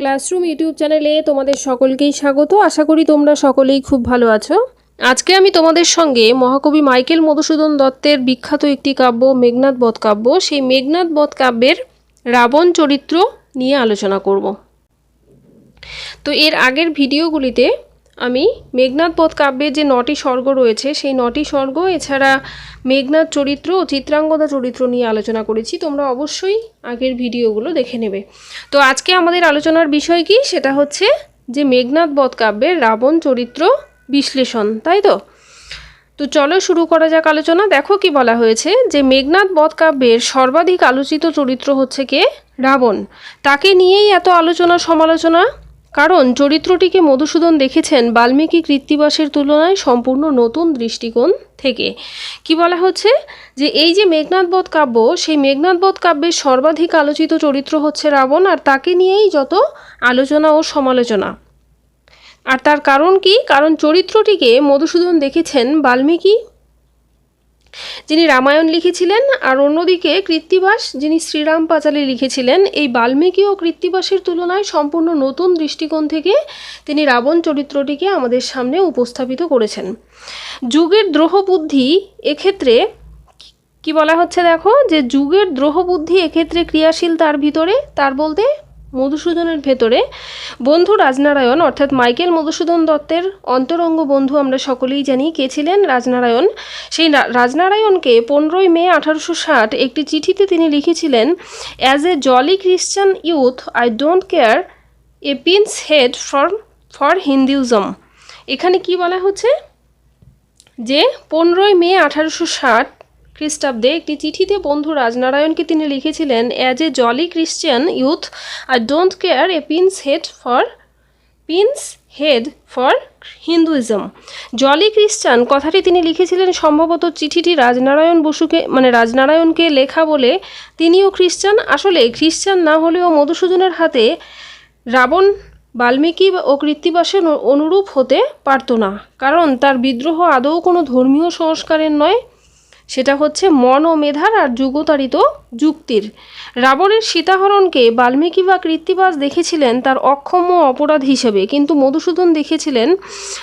Classroom YouTube চ্যানেলে তোমাদের সকলকেই স্বাগত। আশা করি তোমরা সকলেই খুব ভালো আছো। আজকে আমি তোমাদের সঙ্গে মহাকবি মাইকেল মধুসূদন দত্তের বিখ্যাত একটি কাব্য মেঘনাথ বধ কাব্য। সেই মেঘনাথ বধ কাব্যের রাবণ চরিত্র নিয়ে আলোচনা করব। তো এর আগের ভিডিওগুলিতে আমি মেঘনাথ বধ কাব্যের যে নটি স্বর্গ রয়েছে, সেই নটি স্বর্গ, এছাড়া মেঘনাথ চরিত্র ও চিত্রাঙ্গদা চরিত্র নিয়ে আলোচনা করেছি। তোমরা অবশ্যই আগের ভিডিওগুলো দেখে নেবে। তো আজকে আমাদের আলোচনার বিষয় কি? সেটা হচ্ছে যে মেঘনাথ বধ কাব্যের রাবণ চরিত্র বিশ্লেষণ, তাই তো? তো চলো শুরু করা যাক আলোচনা। দেখো কি বলা হয়েছে যে মেঘনাথ বধ কাব্যের সর্বাধিক আলোচিত চরিত্র হচ্ছে কে? রাবণ। তাকে নিয়েই এত আলোচনা সমালোচনা কারণ চরিত্রটিকে মধুসূদন দেখেছেন বাল্মীকি কৃত্তিবাসের তুলনায় সম্পূর্ণ নতুন দৃষ্টিকোণ থেকে। কি বলা হচ্ছে? যে এই যে মেঘনাথ বধ কাব্য, সেই মেঘনাথ বধ কাব্যের সর্বাধিক আলোচিত চরিত্র হচ্ছে রাবণ, আর তাকে নিয়েই যত আলোচনা ও সমালোচনা। আর তার কারণ কি? কারণ চরিত্রটিকে মধুসূদন দেখেছেন বাল্মীকি যিনি রামায়ণ লিখেছিলেন আর অন্যদিকে কৃত্তিবাস যিনি শ্রীরাম পাঁচালী লিখেছিলেন, এই বাল্মীকি ও কৃত্তিবাসের তুলনায় সম্পূর্ণ নতুন দৃষ্টিকোণ থেকে তিনি রাবণ চরিত্রটিকে আমাদের সামনে উপস্থাপিত করেছেন। যুগের দ্রোহবুদ্ধি এক্ষেত্রে, কি বলা হচ্ছে দেখো? যে যুগের দ্রোহবুদ্ধি এক্ষেত্রে ক্রিয়াশীল তার ভিতরে, তার বলতে মধুসূদনের ভেতরে বন্ধু রাজনারায়ণ, অর্থাৎ মাইকেল মধুসূদন দত্তের অন্তরঙ্গ বন্ধু আমরা সকলেই জানি কে ছিলেন রাজনারায়ণ। সেই রাজনারায়ণকে পনেরোই মে আঠারোশো ষাট একটি চিঠিতে তিনি লিখেছিলেন as a jolly Christian youth I don't care a pin's head for for Hinduism এখানে কি বলা হচ্ছে? যে পনেরোই মে আঠারোশো ষাট খ্রিস্টাব্দে একটি চিঠিতে বন্ধু রাজনারায়ণকে তিনি লিখেছিলেন as a jolly Christian youth I don't care a pin's head for pin's head for Hinduism jolly Christian কথাটি তিনি লিখেছিলেন সম্ভবত চিঠিটি রাজনারায়ণ বসুকে মানে রাজনারায়ণকে লেখা বলে তিনিও খ্রিস্টান। আসলে খ্রিস্টান না হলেও মধুসূদনের হাতে রাবণ, বাল্মীকি ও কৃত্তিবাসের অনুরূপ হতে পারতো না। কারণ তার বিদ্রোহ আদৌ কোনো ধর্মীয় সংস্কারের নয় সেটা হচ্ছে মন ও মেধার আর যুগতাড়িত যুক্তির। রাবণের সীতাহরণকে বাল্মীকি বা কৃত্তিবাস দেখেছিলেন তার অক্ষম্য অপরাধ হিসেবে, কিন্তু মধুসূদন দেখেছিলেন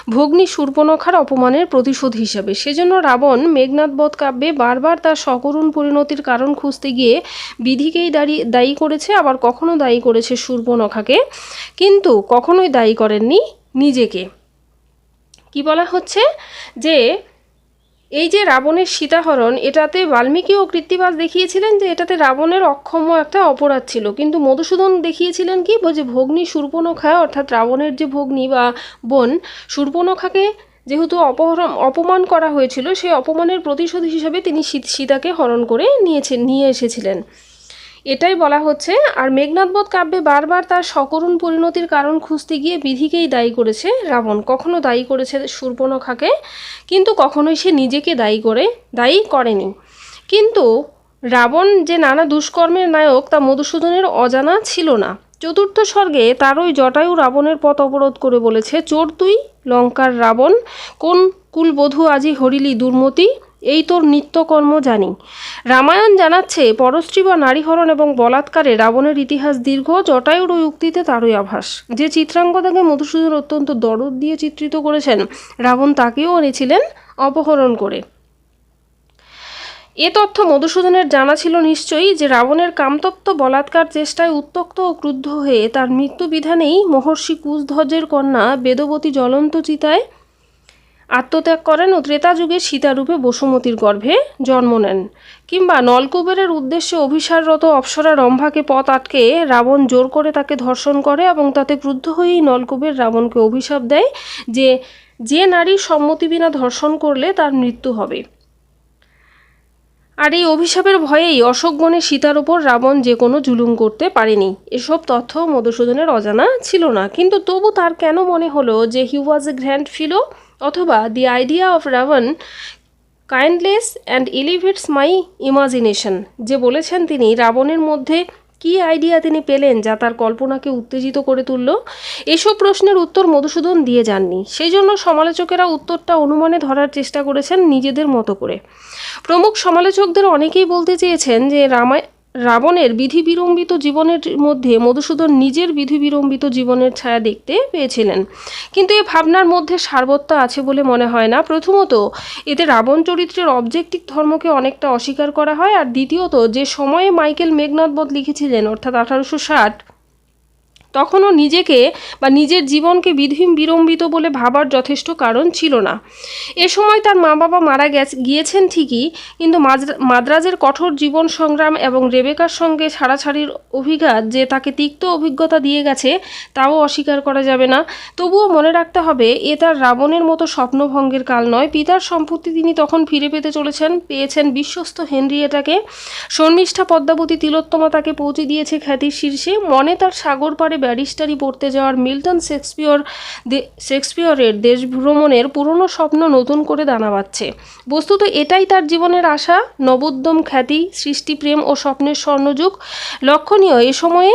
ভগ্নী শূর্পণখার অপমানের প্রতিশোধ হিসেবে। সেজন্য রাবণ মেঘনাথ বধ কাব্যে বারবার তার সকরুণ পরিণতির কারণ খুঁজতে গিয়ে বিধিকেই দাঁড়ি, দায়ী করেছে, আবার কখনো দায়ী করেছে শূর্পণখাকে কিন্তু কখনোই দায়ী করেননি নিজেকে। কি বলা হচ্ছে? যে এই যে রাবণের সীতাহরণ, এটাতে বাল্মীকি ও কৃত্তিবাস দেখিয়েছিলেন যে এটাতে রাবণের অক্ষম একটা অপরাধ ছিল। কিন্তু মধুসূদন দেখিয়েছিলেন কি যে ভগ্নী শূর্পণখা অর্থাৎ রাবণের যে ভগ্নী বা বোন শূর্পণখাকে যেহেতু অপহরণ, অপমান করা হয়েছিল, সেই অপমানের প্রতিশোধ হিসাবে তিনি সীতাকে হরণ করে নিয়েছেন নিয়ে এসেছিলেন। এটাই বলা হচ্ছে, আর মেঘনাথবধ কাব্যে বারবার তার সকরুণ পরিণতির কারণ খুঁজতে গিয়ে বিধিকেই দায়ী করেছে রাবণ। কখনো দায়ী করেছে শূর্পণখাকে কিন্তু কখনোই সে নিজেকে দায়ী করে, দায়ী করেনি। কিন্তু রাবণ যে নানা দুষ্কর্মের নায়ক, তা মধুসূদনের অজানা ছিল না। চতুর্থ স্বর্গে তার ওই জটায়ু রাবণের পথ অবরোধ করে বলেছে, চোর তুই, লঙ্কার রাবণ, কোন কুলবধূ আজি হরিলি দুর্মতি এই তোর নিত্যকর্ম জানি। রামায়ণ জানাচ্ছে পরশ্রী বা নারীহরণ এবং বলাৎকারে রাবণের ইতিহাস দীর্ঘ, জটায়ুর উক্তিতে তারই আভাস। যে চিত্রাঙ্গদাকে মধুসূদন অত্যন্ত দরদ দিয়ে চিত্রিত করেছেন, রাবণ তাকেও এনেছিলেন অপহরণ করে। এ তথ্য মধুসূদনের জানা ছিল নিশ্চয়ই যে রাবণের কামতপ্ত বলাৎকার চেষ্টায় উত্তক্ত ও ক্রুদ্ধ হয়ে তার মৃত্যু বিধানেই মহর্ষি কুশধ্বজের কন্যা বেদবতী জ্বলন্ত চিতায় আত্মত্যাগ করেন ও ত্রেতা যুগে সীতারূপে বসুমতীর গর্ভে জন্ম নেন। কিংবা নলকুবেরের উদ্দেশ্যে অভিসাররত অপ্সরা রম্ভাকে পথ আটকে রাবণ জোর করে তাকে ধর্ষণ করে এবং তাতে ক্রুদ্ধ হয়েই নলকুবের রাবণকে অভিশাপ দেয় যে যে নারীর সম্মতি বিনা ধর্ষণ করলে তার মৃত্যু হবে। আর এই অভিশাপের ভয়েই অশোকবনে সীতার ওপর রাবণ যে কোনো জুলুম করতে পারেনি। এসব তথ্য মধুসূদনের অজানা ছিল না। কিন্তু তবু তার কেন মনে হলো যে হি ওয়াজ এ গ্র্যান্ড ফিলো অথবা the idea of Ravan kindles and elevates my imagination যে বলেছেন তিনি রাবণের মধ্যে কী আইডিয়া তিনি পেলেন যা তার কল্পনাকে উত্তেজিত করে তুলল, এসব প্রশ্নের উত্তর মধুসূদন দিয়ে যাননি। সেই জন্য সমালোচকেরা উত্তরটা অনুমানে ধরার চেষ্টা করেছেন নিজেদের মতো করে। প্রমুখ সমালোচকদের অনেকেই বলতে চেয়েছেন যে রামায় রাবণের বিধিবিড়ম্বিত জীবনের মধ্যে মধুসূদন নিজের বিধিবিড়ম্বিত জীবনের ছায়া দেখতে পেয়েছিলেন। কিন্তু এ ভাবনার মধ্যে সারবত্তা আছে বলে মনে হয় না। প্রথমত, এতে রাবণ চরিত্রের অবজেক্টিক ধর্মকে অনেকটা অস্বীকার করা হয়। আর দ্বিতীয়ত, যে সময়ে মাইকেল মেঘনাথ বধ লিখেছিলেন, অর্থাৎ আঠারোশো ষাট তখনও নিজেকে বা নিজের জীবনকে বিধি বিড়ম্বিত বলে ভাবার যথেষ্ট কারণ ছিল না। এ সময় তার মা বাবা মারা গেছে, গিয়েছেন ঠিকই, কিন্তু মাদ্রাজের কঠোর জীবন সংগ্রাম এবং রেবেকার সঙ্গে ছাড়াছাড়ির অভিঘাত যে তাকে তিক্ত অভিজ্ঞতা দিয়ে গেছে, তাও অস্বীকার করা যাবে না। তবুও মনে রাখতে হবে, এ তার রাবণের মতো স্বপ্নভঙ্গের কাল নয়। পিতার সম্পত্তি তিনি তখন ফিরে পেতে চলেছেন, পেয়েছেন বিশ্বস্ত হেনরিয়েটাকে। শর্মিষ্ঠা পদ্মাবতী তিলোত্তমা তাকে পৌঁছে দিয়েছে খ্যাতির শীর্ষে। মনে তার সাগর পাড়ে ব্যারিস্টারি পড়তে যাওয়ার মিল্টন শেক্সপিয়র শেক্সপিয়রের দেশ ভ্রমণের পুরনো স্বপ্ন নতুন করে দানা বাঁধছে। বস্তুত এটাই তার জীবনের আশা, নবোদ্যম খ্যাতি, সৃষ্টিপ্রেম ও স্বপ্নের স্বর্ণযুগ। লক্ষণীয়, এ সময়ে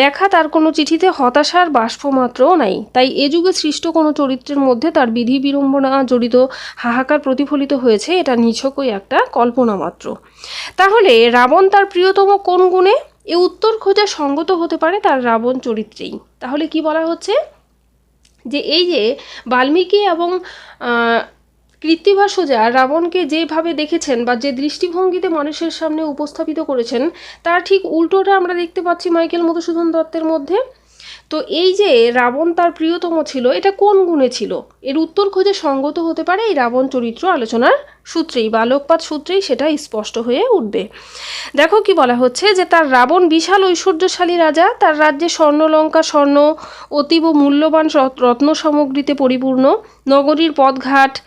লেখা তার কোনো চিঠিতে হতাশার বাষ্পমাত্রও নাই। তাই এ যুগে সৃষ্ট কোনো চরিত্রের মধ্যে তার বিধি বিড়ম্বনা জড়িত হাহাকার প্রতিফলিত হয়েছে, এটা নিছকই একটা কল্পনা মাত্র। তাহলে রাবণ তার প্রিয়তম কোন গুণে? এ উত্তর খোঁজা সঙ্গত হতে পারে তার রাবণ চরিত্রেই। তাহলে কি বলা হচ্ছে? যে এই যে বাল্মীকি এবং কৃত্তিবাস সোজা রাবণকে যেভাবে দেখেছেন বা যে দৃষ্টিভঙ্গিতে মানুষের সামনে উপস্থাপিত করেছেন, তার ঠিক উল্টোটা আমরা দেখতে পাচ্ছি মাইকেল মধুসূদন দত্তের মধ্যে। তো এই যে রাবণ তার প্রিয়তম ছিল, এটা কোন গুণে ছিল? এর উত্তর খোঁজে সঙ্গত হতে পারে এই রাবণ চরিত্র আলোচনার সূত্রেই বা আলোকপাত সূত্রেই সেটা স্পষ্ট হয়ে উঠবে। দেখো কি বলা হচ্ছে যে তার রাবণ বিশাল ঐশ্বর্যশালী রাজা, তার রাজ্যে স্বর্ণলঙ্কা স্বর্ণ অতীব মূল্যবান রত- রত্ন সামগ্রীতে পরিপূর্ণ, নগরীর পথঘাট,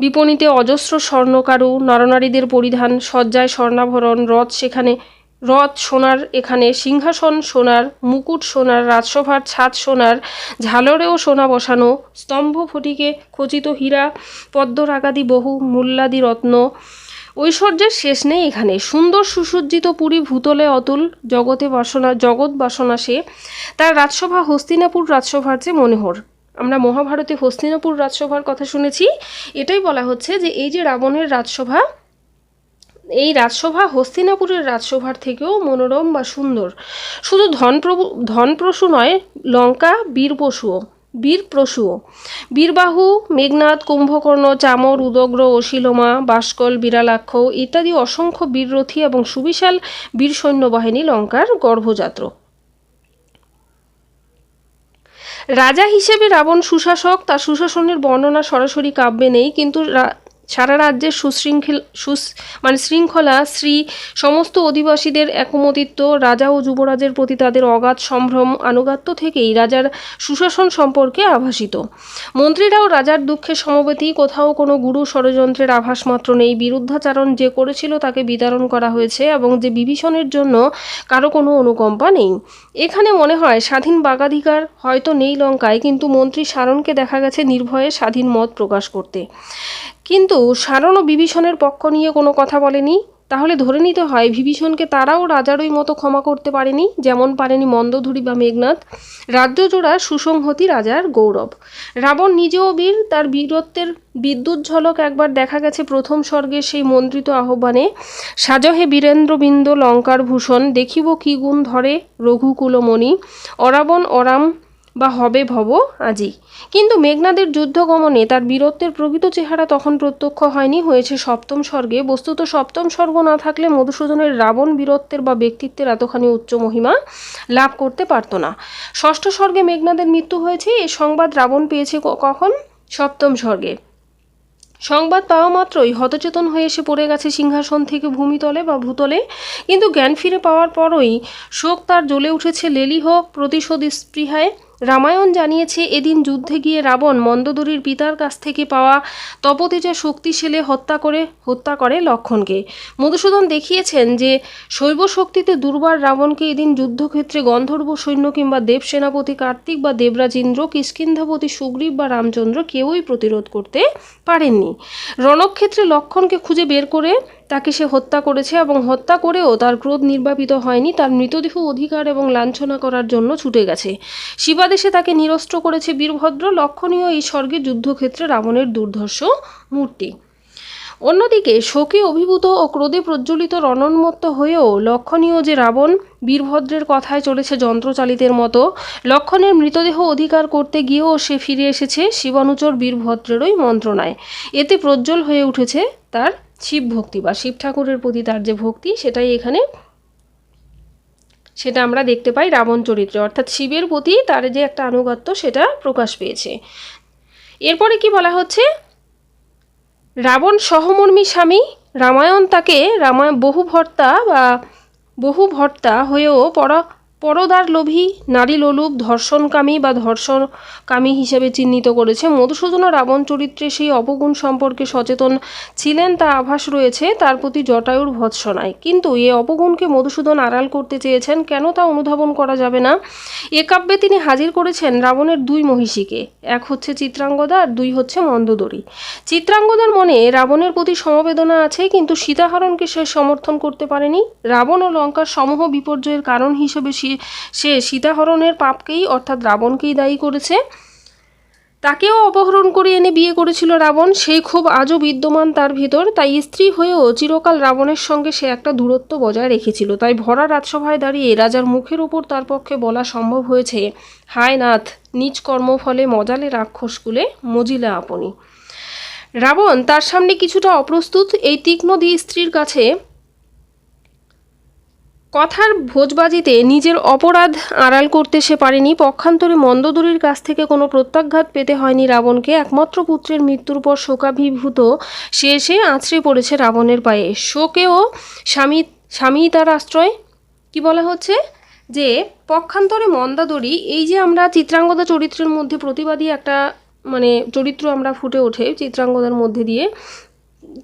বিপণীতে অজস্র স্বর্ণকারু, নরনারীদের পরিধান সজ্জায় স্বর্ণাভরণ, রথ সেখানে রথ সোনার এখানে সিংহাসন সোনার, মুকুট সোনার, রাজসভার ছাদ সোনার, ঝালরেও সোনা বসানো, স্তম্ভ ফটিকে খচিত হীরা পদ্মরাগাদি বহু, মূল্যাদি রত্ন। ঐশ্বর্যের শেষ নেই এখানে। সুন্দর সুসজ্জিত পুরী ভূতলে অতুল, জগতে বাসনা, জগৎ বাসনা সে। তার রাজসভা হস্তিনাপুর রাজসভার চেয়ে মনোহর। আমরা মহাভারতে হস্তিনাপুর রাজসভার কথা শুনেছি। এটাই বলা হচ্ছে যে এই যে রাবণের রাজসভা এই রাজসভা হস্তিনাপুরের রাজসভার থেকেও মনোরম বা সুন্দর। শুধু ধনপ্রভু ধনপ্রসূ নয়, লঙ্কা বীরপশুও বীরপ্রসূও। বীরবাহু, মেঘনাদ, কুম্ভকর্ণ, চামর, উদগ্র, অশিলোমা, বাসকল বিরালাক্ষ ইত্যাদি অসংখ্য বীররথী এবং সুবিশাল বীর সৈন্যবাহিনী লঙ্কার গর্ভযাত্র। রাজা হিসেবে রাবণ সুশাসক, তার সুশাসনের বর্ণনা সরাসরি কাব্যে নেই, কিন্তু সারা রাজ্যের সুশৃঙ্খল, সুস মানে শৃঙ্খলা শ্রী সমস্ত অধিবাসীদের একমতিত্ব। রাজা ও যুবরাজের প্রতি তাদের অগাধ সম্ভ্রম আনুগাত্য থেকেই রাজার সুশাসন সম্পর্কে আভাসিত। মন্ত্রীরাও রাজার দুঃখে সমবেতী, কোথাও কোনো গুরু ষড়যন্ত্রের আভাস মাত্র নেই। বিরুদ্ধাচারণ যে করেছিল তাকে বিতরণ করা হয়েছে এবং যে বিভীষণের জন্য কারও কোনো অনুকম্পা নেই। এখানে মনে হয় স্বাধীন বাগাধিকার হয়তো নেই লঙ্কায়, কিন্তু মন্ত্রী সারণকে দেখা গেছে নির্ভয়ে স্বাধীন মত প্রকাশ করতে। কিন্তু সারণ ও বিভীষণের পক্ষ নিয়ে কোনো কথা বলেনি? তাহলে ধরে নিতে হয় বিভীষণকে তারাও রাজারই মতো ক্ষমা করতে পারেনি, যেমন পারেনি মন্দধুরী বা মেঘনাথ রাজ্যজোড়া সুসংহতি রাজার গৌরব। রাবণ নিজেও বীর, তার বীরত্বের বিদ্যুৎ ঝলক একবার দেখা গেছে প্রথম স্বর্গের সেই মন্ত্রিত আহ্বানে। সাজহে বীরেন্দ্রবিন্দ লঙ্কার ভূষণ, দেখিব কি গুণ ধরে রঘুকুলমণি। অরাবণ অরাম বা হবে ভব আজি। কিন্তু মেঘনাদের যুদ্ধগমনে তার বীরত্বের প্রকৃত চেহারা তখন প্রত্যক্ষ হয়নি, হয়েছে সপ্তম স্বর্গে। বস্তুত সপ্তম স্বর্গ না থাকলে মধুসূদনের রাবণ বীরত্বের বা ব্যক্তিত্বের এতখানি উচ্চ মহিমা লাভ করতে পারত না। ষষ্ঠ স্বর্গে মেঘনাদের মৃত্যু হয়েছে, এ সংবাদ রাবণ পেয়েছে কখন? সপ্তম স্বর্গে। সংবাদ পাওয়া মাত্রই হতচেতন হয়ে এসে পড়ে গেছে সিংহাসন থেকে ভূমিতলে বা ভূতলে। কিন্তু জ্ঞান ফিরে পাওয়ার পরই শোক তার জ্বলে উঠেছে লেলিহ প্রতিশোধ স্পৃহায়। রামায়ণ জানিয়েছে, এদিন যুদ্ধে গিয়ে রাবণ মন্দদরির পিতার কাছ থেকে পাওয়া তপতেজা শক্তিশীলে হত্যা করে হত্যা করে লক্ষণকে। মধুসূদন দেখিয়েছেন যে শৈব শক্তিতে দুর্বার রাবণকে এদিন যুদ্ধক্ষেত্রে গন্ধর্ব সৈন্য কিংবা দেব সেনাপতি কার্তিক বা দেবরাজ ইন্দ্র কিষ্কিন্ধাপতি সুগ্রীব বা রামচন্দ্র কেউই প্রতিরোধ করতে পারেননি। রণক্ষেত্রে লক্ষণকে খুঁজে বের করে তাকে সে হত্যা করেছে এবং হত্যা করেও তার ক্রোধ নির্বাপিত হয়নি। তার মৃতদেহ অধিকার এবং লাঞ্ছনা করার জন্য ছুটে গেছে। শিবাদেশে তাকে নিরস্ত্র করেছে বীরভদ্র, লক্ষণীয় এই স্বর্গে যুদ্ধক্ষেত্রে রাবণের দুর্ধর্ষ মূর্তি। অন্যদিকে শোকে অভিভূত ও ক্রোধে প্রজ্বলিত রণন্মত্ত হয়েও লক্ষণীয় যে রাবণ বীরভদ্রের কথায় চলেছে যন্ত্রচালিতের মতো, লক্ষণের মৃতদেহ অধিকার করতে গিয়েও সে ফিরে এসেছে শিবানুচর বীরভদ্রেরই মন্ত্রণায়। এতে প্রজ্জ্বল হয়ে উঠেছে তার শিব ভক্তি বা শিব ঠাকুরের প্রতি তার যে ভক্তি, সেটাই এখানে সেটা আমরা দেখতে পাই রাবণ চরিত্রে। অর্থাৎ শিবের প্রতি তার যে একটা আনুগত্য, সেটা প্রকাশ পেয়েছে। এরপরে কি বলা হচ্ছে? রাবণ সহমর্মী স্বামী রামায়ণ তাকে রামায়ণ বহু ভর্তা বা বহু ভর্তা হয়েও পরা পরদার লোভী, নারী লোলুপ, ধর্ষণকামী বা ধর্ষণকামী হিসেবে চিহ্নিত করেছে মধুসূদন রাবণ চরিত্রে সেই অপগুণ সম্পর্কে সচেতন ছিলেন তা আভাস রয়েছে তার প্রতি জটায়ুর ভৎসনায়। কিন্তু এ অপগুণকে মধুসূদন আড়াল করতে চেয়েছেন কেন তা অনুধাবন করা যাবে না? এ কাব্যে তিনি হাজির করেছেন রাবণের দুই মহিষীকে, এক হচ্ছে চিত্রাঙ্গদা আর দুই হচ্ছে মন্দোদরী। চিত্রাঙ্গদার মনে রাবণের প্রতি সমবেদনা আছে, কিন্তু সীতাহরণকে সে সমর্থন করতে পারেনি। রাবণ ও লঙ্কার সমূহ বিপর্যয়ের কারণ হিসেবে সে সে সীতাহরণের পাপকেই, অর্থাৎ রাবণকেই দায়ী করেছে। তাকেও অপহরণ করে এনে বিয়ে করেছিল রাবণ। সেই ক্ষোভ আজও বিদ্যমান তার ভিতর। তাই স্ত্রী হয়েও চিরকাল রাবণের সঙ্গে সে একটা দূরত্ব বজায় রেখেছিল। তাই ভরা রাজসভায় দাঁড়িয়ে রাজার মুখের ওপর তার পক্ষে বলা সম্ভব হয়েছে, হায় নাথ, নিজ কর্মফলে মজালে রাক্ষসকুলে মজিলা আপনি। রাবণ তার সামনে কিছুটা অপ্রস্তুত। এই তীক্ষ্ণ দিয়ে স্ত্রীর কাছে কথার ভোজবাজিতে নিজের অপরাধ আড়াল করতে সে পারেনি। পক্ষান্তরে মন্দদরীর কাছ থেকে কোনো প্রত্যাঘাত পেতে হয়নি রাবণকে। একমাত্র পুত্রের মৃত্যুর পর শোকাভিভূত সে এসে আছড়ে পড়েছে রাবণের পায়ে। শোকেও স্বামী স্বামী তার আশ্রয়, কি বলা হচ্ছে? যে পক্ষান্তরে মন্দাদরী, এই যে আমরা চিত্রাঙ্গদা চরিত্রের মধ্যে প্রতিবাদী একটা মানে চরিত্র আমরা ফুটে ওঠে চিত্রাঙ্গদার মধ্যে দিয়ে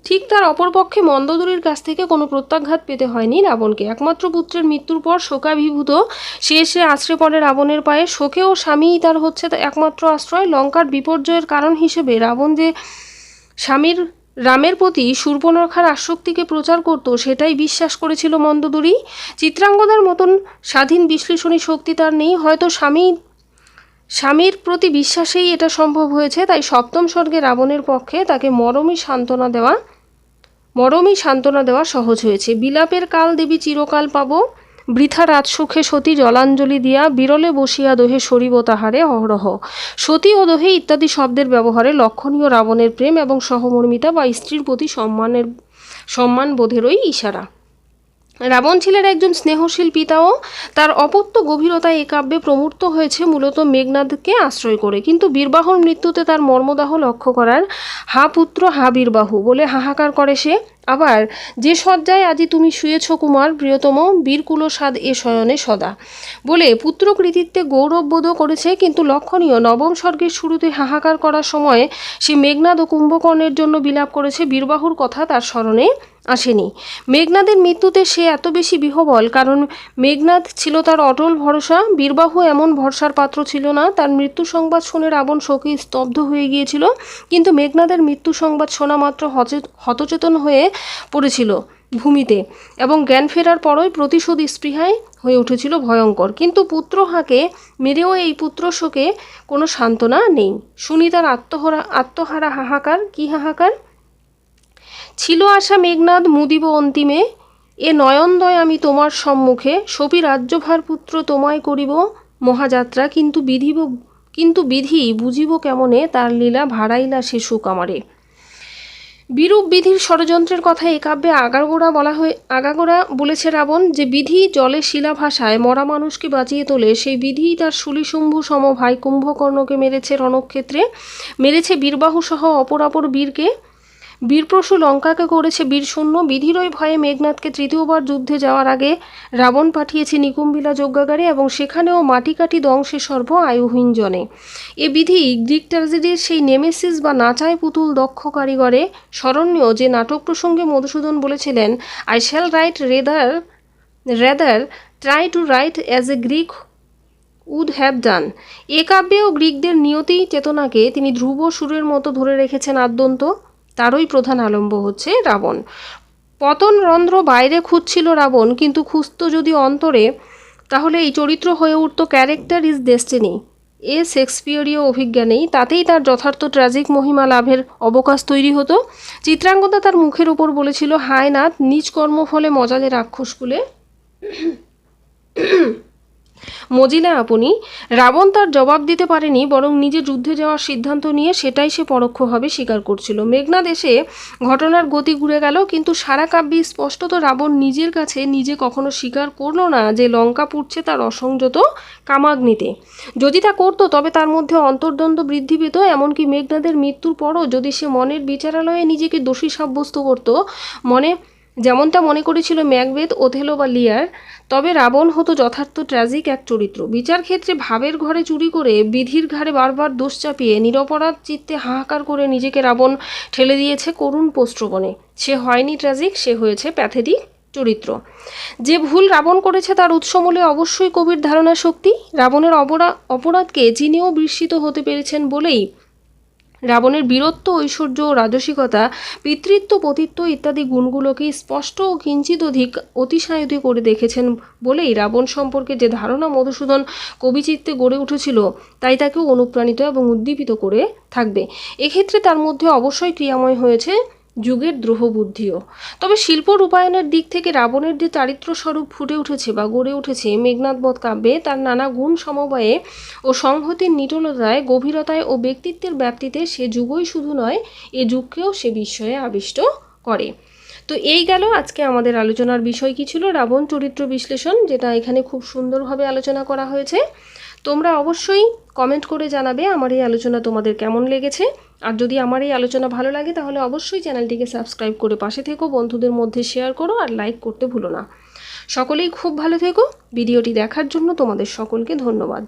ঠিক তার অপরপক্ষে মন্দোদরীর কাছ থেকে কোনো প্রত্যাঘাত পেতে হয়নি রাবণকে। একমাত্র পুত্রের মৃত্যুর পর শোকাভিভূত, সে এসে আশ্রে পড়ে রাবণের পায়ে। শোকে ও স্বামীই তার হচ্ছে একমাত্র আশ্রয়। লঙ্কার বিপর্যয়ের কারণ হিসেবে রাবণ যে স্বামীর, রামের প্রতি শূর্পণখার আসক্তিকে প্রচার করত, সেটাই বিশ্বাস করেছিল মন্দোদরী চিত্রাঙ্গদার মতন স্বাধীন বিশ্লেষণী শক্তি তার নেই। হয়তো স্বামী স্বামীর প্রতি বিশ্বাসেই এটা সম্ভব হয়েছে, তাই সপ্তম স্বর্গে রাবণের পক্ষে তাকে মরমী সান্ত্বনা দেওয়া, মরমী সান্ত্বনা দেওয়া সহজ হয়েছে। বিলাপের কাল দেবী চিরকাল পাব, বৃথা রাজসুখে সতী জলাঞ্জলি দিয়া, বিরলে বসিয়া দোহে সরিব তাহারে অহরহ। সতী ও দোহে ইত্যাদি শব্দের ব্যবহারে লক্ষণীয় রাবণের প্রেম এবং সহমর্মিতা বা স্ত্রীর প্রতি সম্মানের সম্মান বোধেরই ইশারা। রাবণ ছিলেন একজন স্নেহশীল পিতাও। তার অপত্য গভীরতায় এ কাব্যে প্রমূর্ত হয়েছে মূলত মেঘনাদকে আশ্রয় করে। কিন্তু বীরবাহুর মৃত্যুতে তার মর্মদাহ লক্ষ্য করার, হা পুত্র, হা বীরবাহু বলে হাহাকার করে সে। আবার যে শয্যায় আজি তুমি শুয়েছ কুমার, প্রিয়তম, বীরকুল সাদ এ শয়নে সদা। বলে পুত্র কৃতিত্বে গৌরববোধও করেছে, কিন্তু লক্ষণীয়, নবম স্বর্গের শুরুতে হাহাকার করার সময়ে সে মেঘনাদ ও কুম্ভকর্ণের জন্য বিলাপ করেছে, বীরবাহুর কথা তার স্মরণে আসেনি। মেঘনাদের মৃত্যুতে সে এত বেশি বিহবল, কারণ মেঘনাদ ছিল তার অটল ভরসা, বীরবাহু এমন ভরসার পাত্র ছিল না, তার মৃত্যু সংবাদ শুনে রাবণ শোকে স্তব্ধ হয়ে গিয়েছিল, কিন্তু মেঘনাদের মৃত্যু সংবাদ শোনা মাত্র হতচেতন হয়ে পড়েছিল ভূমিতে এবং জ্ঞান ফেরার পরই প্রতিশোধ স্পৃহায় হয়ে উঠেছিল ভয়ঙ্কর। কিন্তু পুত্র হাঁকে মেরেও এই পুত্র শোকে কোনো সান্ত্বনা নেই। শুনি তার আত্মহরা আত্মহারা হাহাকার, কি হাহাকার? ছিল আশা মেঘনাদ মুদিব অন্তিমে, এ নয়নদয় আমি তোমার সম্মুখে, সপি রাজ্যভার পুত্র তোমায় করিব, মহাযাত্রা কিন্তু বিধিব কিন্তু বিধি বুঝিব কেমনে, তার লীলা ভাড়াইলা সুখ আমারে। বিরূপ বিধির ষড়যন্ত্রের কথা এ কাব্যে আগাগোড়া বলা হয়ে আগাগোড়া বলেছে রাবণ যে বিধি জলে শিলা ভাষায় মরা মানুষকে বাঁচিয়ে তোলে, সেই বিধি তার শুলিশুম্ভু সম ভাই কুম্ভকর্ণকে মেরেছে রণক্ষেত্রে। মেরেছে বীরবাহু সহ অপর বীরকে। বীরপ্রসু লঙ্কাকে করেছে বীরশূন্য। বিধিরই ভয়ে মেঘনাথকে তৃতীয়বার যুদ্ধে যাওয়ার আগে রাবণ পাঠিয়েছে নিকুম্বিলা যজ্ঞাগারে এবং সেখানেও মাটি কাটি দংশে সর্ব আয়ুহীন জনে এ বিধি গ্রিক ট্র্যাজেডির সেই নেমেসিস বা নাচায় পুতুল দক্ষ কারিগরে স্মরণীয় যে নাটক প্রসঙ্গে মধুসূদন বলেছিলেন I shall write rather rather try to write as a Greek would have done a কাব্যেও গ্রিকদের নিয়তি চেতনাকে তিনি ধ্রুব সুরের মতো ধরে রেখেছেন আদ্যন্ত। তারই প্রধান আলম্ব হচ্ছে রাবণ। পতন রন্ধ্র বাইরে খুঁজছিল রাবণ, কিন্তু খুঁজতো যদি অন্তরে, তাহলে এই চরিত্র হয়ে উঠতো ক্যারেক্টার ইজ ডেস্টিনি এ শেক্সপিয়রীয় অভিজ্ঞানেই তাতেই তার যথার্থ ট্র্যাজিক মহিমা লাভের অবকাশ তৈরি হতো। চিত্রাঙ্গদা তার মুখের ওপর বলেছিল, হায় নাথ, নিজ কর্মফলে মজালে রাক্ষসকুলে মজিলা আপনি, রাবণ তার জবাব দিতে পারেনি, বরং নিজে যুদ্ধে যাওয়ার সিদ্ধান্ত নিয়ে সেটাই সে পরোক্ষভাবে স্বীকার করছিল। মেঘনাদ এসে ঘটনার গতি ঘুরে গেল, কিন্তু সারা কাব্যে স্পষ্টত রাবণ নিজের কাছে নিজে কখনো স্বীকার করল না যে লঙ্কা পুড়ছে তার অসংযত কামাগ্নিতে। যদি তা করতো, তবে তার মধ্যে অন্তর্দ্বন্দ্ব বৃদ্ধি পেত, এমনকি মেঘনাদের মৃত্যুর পরও যদি সে মনের বিচারালয়ে নিজেকে দোষী সাব্যস্ত করত, মনে যেমনটা মনে করেছিল ম্যাকবেদ ওথেলো বা লিয়ার, তবে রাবণ হতো যথার্থ ট্র্যাজিক এক চরিত্র। বিচার ক্ষেত্রে ভাবের ঘরে চুরি করে বিধির ঘাড়ে বারবার দোষ চাপিয়ে নিরপরাধ চিত্তে হাহাকার করে নিজেকে রাবণ ঠেলে দিয়েছে করুণ পোস্ত্রবনে সে হয়নি ট্র্যাজিক, সে হয়েছে প্যাথেটিক চরিত্র। যে ভুল রাবণ করেছে তার উৎসমূলে অবশ্যই কবির ধারণা শক্তি। রাবণের অপরা, অপরাধকে যিনিও বিস্মিত হতে পেরেছেন বলেই রাবণের বীরত্ব, ঐশ্বর্য, রাজসিকতা, পিতৃত্ব, পতিত্ব ইত্যাদি গুণগুলোকে স্পষ্ট ও কিঞ্চিত অধিক অতিশায়িত করে দেখেছেন বলেই রাবণ সম্পর্কে যে ধারণা মধুসূদন কবিচিত্তে গড়ে উঠেছিল, তাই তাকেও অনুপ্রাণিত এবং উদ্দীপিত করে থাকবে। এক্ষেত্রে তার মধ্যে অবশ্যই ক্রিয়াময় হয়েছে যুগের দ্রোহবুদ্ধিও। তবে শিল্প রূপায়ণের দিক থেকে রাবণের যে চারিত্র স্বরূপ ফুটে উঠেছে বা গড়ে উঠেছে মেঘনাথবধ কাব্যে তার নানা গুণ সমবায়ে ও সংহতির নিটলতায়, গভীরতায় ও ব্যক্তিত্বের ব্যাপ্তিতে সে যুগই শুধু নয়, এ যুগকেও সে বিস্ময়ে আবিষ্ট করে। তো এই গেল আজকে আমাদের আলোচনার বিষয় কি ছিল? রাবণ চরিত্র বিশ্লেষণ, যেটা এখানে খুব সুন্দরভাবে আলোচনা করা হয়েছে। তোমরা অবশ্যই কমেন্ট করে জানাবে আমার এই আলোচনা তোমাদের কেমন লেগেছে। আর যদি আমার এই আলোচনা ভালো লাগে, তাহলে অবশ্যই চ্যানেলটিকে সাবস্ক্রাইব করে পাশে থেকো, বন্ধুদের মধ্যে শেয়ার করো আর লাইক করতে ভুলো না। সকলেই খুব ভালো থেকো। ভিডিওটি দেখার জন্য তোমাদের সকলকে ধন্যবাদ।